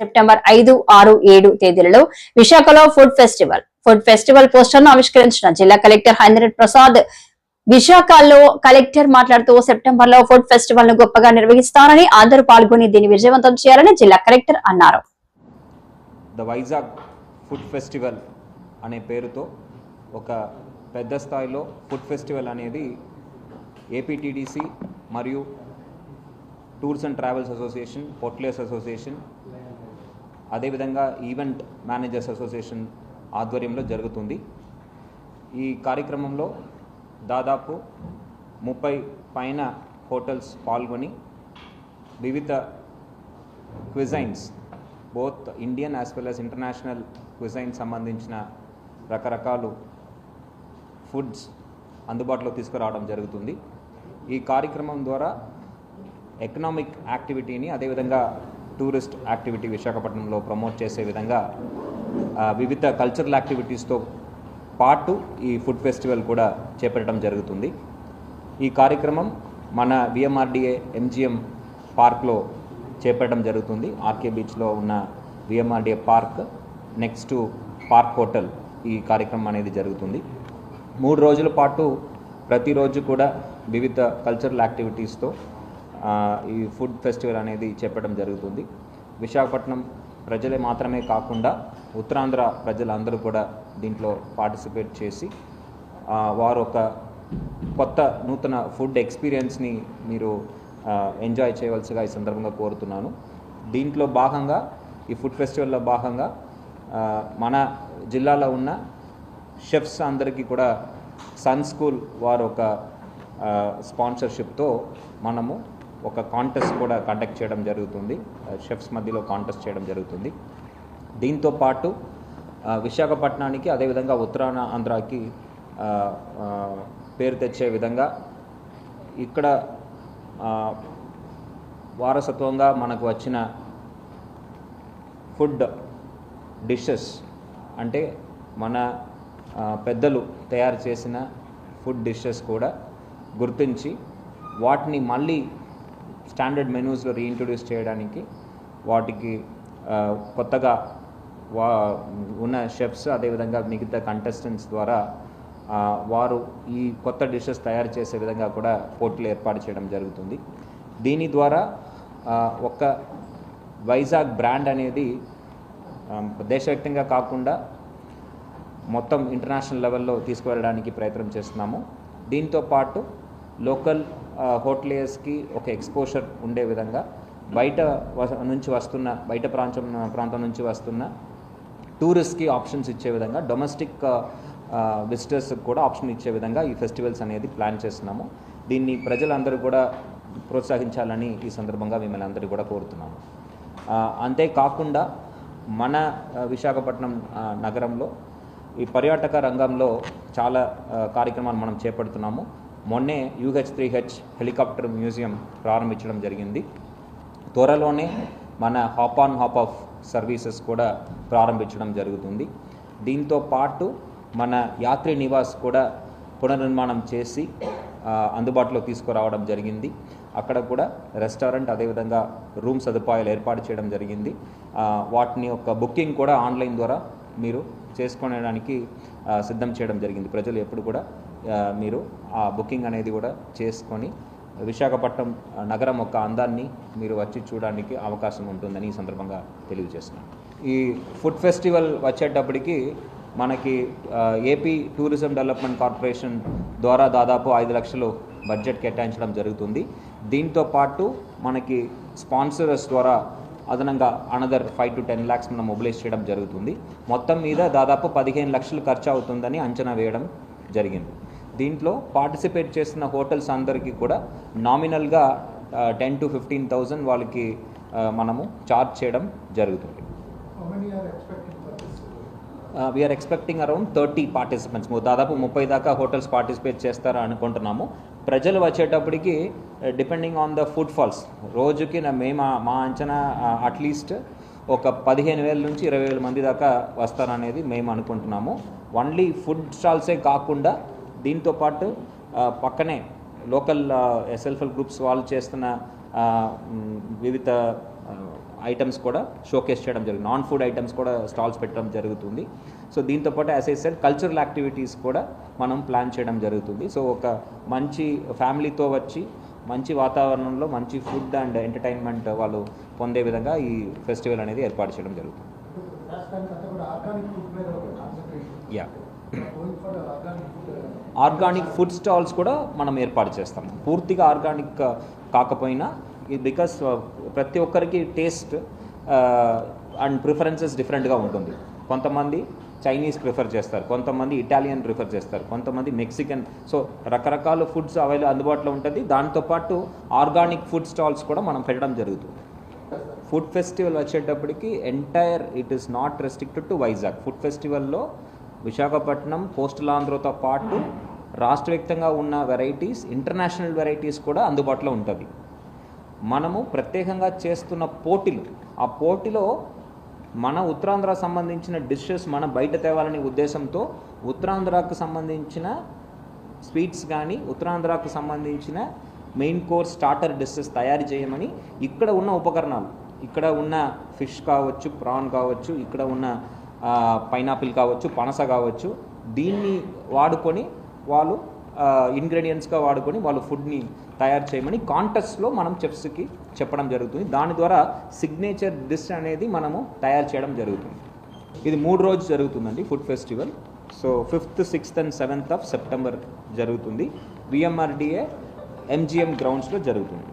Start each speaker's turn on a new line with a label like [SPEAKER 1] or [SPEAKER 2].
[SPEAKER 1] September ఐదు ఆరు ఏడు తేదీలలో విశాఖలో ఫుడ్ ఫెస్టివల్. ఫుడ్ ఫెస్టివల్ పోస్టర్ను ఆవిష్కరించిన జిల్లా కలెక్టర్ హైందరెడ్ ప్రసాద్ విశాఖలో కలెక్టర్ మాట్లాడుతూ సెప్టెంబర్లో ఫుడ్ ఫెస్టివల్ను గొప్పగా నిర్వహిస్తారని అందరూ పాల్గొని దీన్ని విజయవంతం చేయాలని జిల్లా కలెక్టర్ అన్నారు.
[SPEAKER 2] ద వైజాగ్ ఫుడ్ ఫెస్టివల్ అనే పేరుతో ఒక పెద్ద స్థాయిలో ఫుడ్ ఫెస్టివల్ అనేది ఏపీటీడీసీ మరియు tours and travels association hoteliers association అదేవిధంగా ఈవెంట్ మేనేజర్స్ అసోసియేషన్ ఆధ్వర్యంలో జరుగుతుంది. ఈ కార్యక్రమంలో దాదాపు ముప్పై పైన హోటల్స్ పాల్గొని వివిధ cuisines both Indian as well as international cuisine సంబంధించిన రకరకాలు ఫుడ్స్ అందుబాటులో తీసుకురావడం జరుగుతుంది. ఈ కార్యక్రమం ద్వారా ఎకనామిక్ యాక్టివిటీని అదేవిధంగా టూరిస్ట్ యాక్టివిటీ విశాఖపట్నంలో ప్రమోట్ చేసే విధంగా వివిధ కల్చరల్ యాక్టివిటీస్తో పాటు ఈ ఫుడ్ ఫెస్టివల్ కూడా చేపట్టడం జరుగుతుంది. ఈ కార్యక్రమం మన విఎంఆర్డిఏ ఎంజిఎం పార్క్లో చేపట్టడం జరుగుతుంది. ఆర్కే బీచ్లో ఉన్న VMRDA park next park hotel ఈ కార్యక్రమం అనేది జరుగుతుంది. మూడు రోజుల పాటు ప్రతిరోజు కూడా వివిధ కల్చరల్ యాక్టివిటీస్తో ఈ ఫుడ్ ఫెస్టివల్ అనేది చెప్పడం జరుగుతుంది. విశాఖపట్నం ప్రజలే మాత్రమే కాకుండా ఉత్తరాంధ్ర ప్రజలందరూ కూడా దీంట్లో పార్టిసిపేట్ చేసి వారు ఒక కొత్త నూతన ఫుడ్ ఎక్స్పీరియన్స్ని మీరు ఎంజాయ్ చేయవలసిగా ఈ సందర్భంగా కోరుతున్నాను. దీంట్లో భాగంగా ఈ ఫుడ్ ఫెస్టివల్లో భాగంగా మన జిల్లాలో ఉన్న షెఫ్స్ అందరికీ కూడా సన్ స్కూల్ వారు ఒక స్పాన్సర్షిప్తో మనము ఒక కాంటెస్ట్ కూడా కండక్ట్ చేయడం జరుగుతుంది. షెఫ్స్ మధ్యలో కాంటెస్ట్ చేయడం జరుగుతుంది. దీంతో పాటు విశాఖపట్నానికి అదేవిధంగా ఉత్తరాన ఆంధ్రాకి పేరు తెచ్చే విధంగా ఇక్కడ వారసత్వంగా మనకు వచ్చిన ఫుడ్ డిషెస్ అంటే మన పెద్దలు తయారు చేసిన ఫుడ్ డిషెస్ కూడా గుర్తించి వాటిని మళ్ళీ స్టాండర్డ్ మెనూస్లో రీఇంట్రొడ్యూస్ చేయడానికి వాటికి కొత్తగా వా ఉన్న షెఫ్స్ అదేవిధంగా మిగతా కంటెస్టెంట్స్ ద్వారా వారు ఈ కొత్త డిషెస్ తయారు చేసే విధంగా కూడా పోటీలు ఏర్పాటు చేయడం జరుగుతుంది. దీని ద్వారా ఒక వైజాగ్ బ్రాండ్ అనేది దేశవ్యాప్తంగా కాకుండా మొత్తం ఇంటర్నేషనల్ లెవెల్లో తీసుకువెళ్ళడానికి ప్రయత్నం చేస్తున్నాము. దీంతో పాటు లోకల్ హోటలియర్స్కి ఒక ఎక్స్పోజర్ ఉండే విధంగా బయట నుంచి వస్తున్న బయట ప్రాంతం ప్రాంతం నుంచి వస్తున్న టూరిస్ట్కి ఆప్షన్స్ ఇచ్చే విధంగా డొమెస్టిక్ విజిటర్స్కి కూడా ఆప్షన్ ఇచ్చే విధంగా ఈ ఫెస్టివల్స్ అనేది ప్లాన్ చేస్తున్నాము. దీన్ని ప్రజలందరూ కూడా ప్రోత్సహించాలని ఈ సందర్భంగా మిమ్మల్ని అందరూ కూడా కోరుతున్నాము. అంతేకాకుండా మన విశాఖపట్నం నగరంలో ఈ పర్యాటక రంగంలో చాలా కార్యక్రమాలు మనం చేపడుతున్నాము. మొన్నే UH three H helicopter museum ప్రారంభించడం జరిగింది. త్వరలోనే మన hop on hop off services కూడా ప్రారంభించడం జరుగుతుంది. దీంతో పాటు మన యాత్రి నివాస్ కూడా పునర్నిర్మాణం చేసి అందుబాటులో తీసుకురావడం జరిగింది. అక్కడ కూడా రెస్టారెంట్ అదేవిధంగా రూమ్ సదుపాయాలు ఏర్పాటు చేయడం జరిగింది. వాటిని యొక్క బుకింగ్ కూడా ఆన్లైన్ ద్వారా మీరు చేసుకోవడానికి సిద్ధం చేయడం జరిగింది. ప్రజలు ఎప్పుడు కూడా మీరు ఆ బుకింగ్ అనేది కూడా చేసుకొని విశాఖపట్నం నగరం యొక్క అందాన్ని మీరు వచ్చి చూడడానికి అవకాశం ఉంటుందని ఈ సందర్భంగా తెలియజేస్తున్నాను. ఈ ఫుడ్ ఫెస్టివల్ వచ్చేటప్పటికి మనకి ఏపీ టూరిజం డెవలప్మెంట్ కార్పొరేషన్ ద్వారా దాదాపు ఐదు లక్షలు బడ్జెట్ కేటాయించడం జరుగుతుంది. దీంతో పాటు మనకి స్పాన్సర్స్ ద్వారా అదనంగా another five to ten lakhs మనం మొబిలైజ్ చేయడం జరుగుతుంది. మొత్తం మీద దాదాపు పదిహేను లక్షలు ఖర్చు అవుతుందని అంచనా వేయడం జరిగింది. దీంట్లో పార్టిసిపేట్ చేస్తున్న హోటల్స్ అందరికీ కూడా నామినల్గా టెన్ టు ఫిఫ్టీన్ థౌజండ్ వాళ్ళకి మనము చార్జ్ చేయడం జరుగుతుంది? We are expecting around thirty participants దాదాపు ముప్పై దాకా హోటల్స్ పార్టిసిపేట్ చేస్తారా అనుకుంటున్నాము. ప్రజలు వచ్చేటప్పటికి depending on the footfalls రోజుకి మేము మా అంచనా అట్లీస్ట్ ఒక పదిహేను వేల నుంచి ఇరవై వేల మంది దాకా వస్తారనేది మేము అనుకుంటున్నాము. ఓన్లీ ఫుడ్ స్టాల్సే కాకుండా దీంతో పాటు పక్కనే లోకల్ సెల్ఫ్ హెల్ప్ గ్రూప్స్ వాళ్ళు చేస్తున్న వివిధ ఐటమ్స్ కూడా షోకేస్ చేయడం జరుగుతుంది నాన్ ఫుడ్ ఐటమ్స్ కూడా స్టాల్స్ పెట్టడం జరుగుతుంది. సో దీంతో పాటు as I said cultural activities కూడా మనం ప్లాన్ చేయడం జరుగుతుంది. సో ఒక మంచి ఫ్యామిలీతో వచ్చి మంచి వాతావరణంలో మంచి ఫుడ్ అండ్ ఎంటర్టైన్మెంట్ వాళ్ళు పొందే విధంగా ఈ ఫెస్టివల్ అనేది ఏర్పాటు చేయడం జరుగుతుంది. యా ఆర్గానిక్ ఫుడ్ స్టాల్స్ కూడా మనం ఏర్పాటు చేస్తాం. పూర్తిగా ఆర్గానిక్ కాకపోయినా బికాస్ ప్రతి ఒక్కరికి టేస్ట్ అండ్ ప్రిఫరెన్సెస్ డిఫరెంట్గా ఉంటుంది. కొంతమంది చైనీస్ ప్రిఫర్ చేస్తారు కొంతమంది ఇటాలియన్ ప్రిఫర్ చేస్తారు కొంతమంది మెక్సికన్. సో రకరకాల ఫుడ్స్ అవైలబుల్ అందుబాటులో ఉంటుంది. దాంతోపాటు ఆర్గానిక్ ఫుడ్ స్టాల్స్ కూడా మనం పెట్టడం జరుగుతుంది. ఫుడ్ ఫెస్టివల్ వచ్చేటప్పటికి entire it is not restricted to Vizag. Food ఫెస్టివల్లో Visakhapatnam coastal ఆంధ్రతో పాటు రాష్ట్ర వ్యాప్తంగా ఉన్న వెరైటీస్ ఇంటర్నేషనల్ వెరైటీస్ కూడా అందుబాటులో ఉంటుంది మనము ప్రత్యేకంగా చేస్తున్న పోటీలు ఆ పోటీలో మన ఉత్తరాంధ్ర సంబంధించిన డిషెస్ మన బయట తేవాలనే ఉద్దేశంతో ఉత్తరాంధ్రకు సంబంధించిన స్వీట్స్ కానీ ఉత్తరాంధ్రకు సంబంధించిన మెయిన్ కోర్స్ స్టార్టర్ డిషెస్ తయారు చేయమని ఇక్కడ ఉన్న ఉపకరణాలు. ఇక్కడ ఉన్న ఫిష్ కావచ్చు ప్రాన్ కావచ్చు ఇక్కడ ఉన్న పైనాపిల్ కావచ్చు పనస కావచ్చు దీన్ని వాడుకొని వాళ్ళు ఇంగ్రీడియంట్స్గా వాడుకొని వాళ్ళు ఫుడ్ని తయారు చేయమని కాంటెస్ట్లో మనం చెఫ్స్కి చెప్పడం జరుగుతుంది. దాని ద్వారా సిగ్నేచర్ డిష్ అనేది మనము తయారు చేయడం జరుగుతుంది. ఇది మూడు రోజు జరుగుతుందండి food festival so fifth sixth and seventh of September జరుగుతుంది. విఎంఆర్డిఏ ఎంజిఎం గ్రౌండ్స్లో జరుగుతుంది.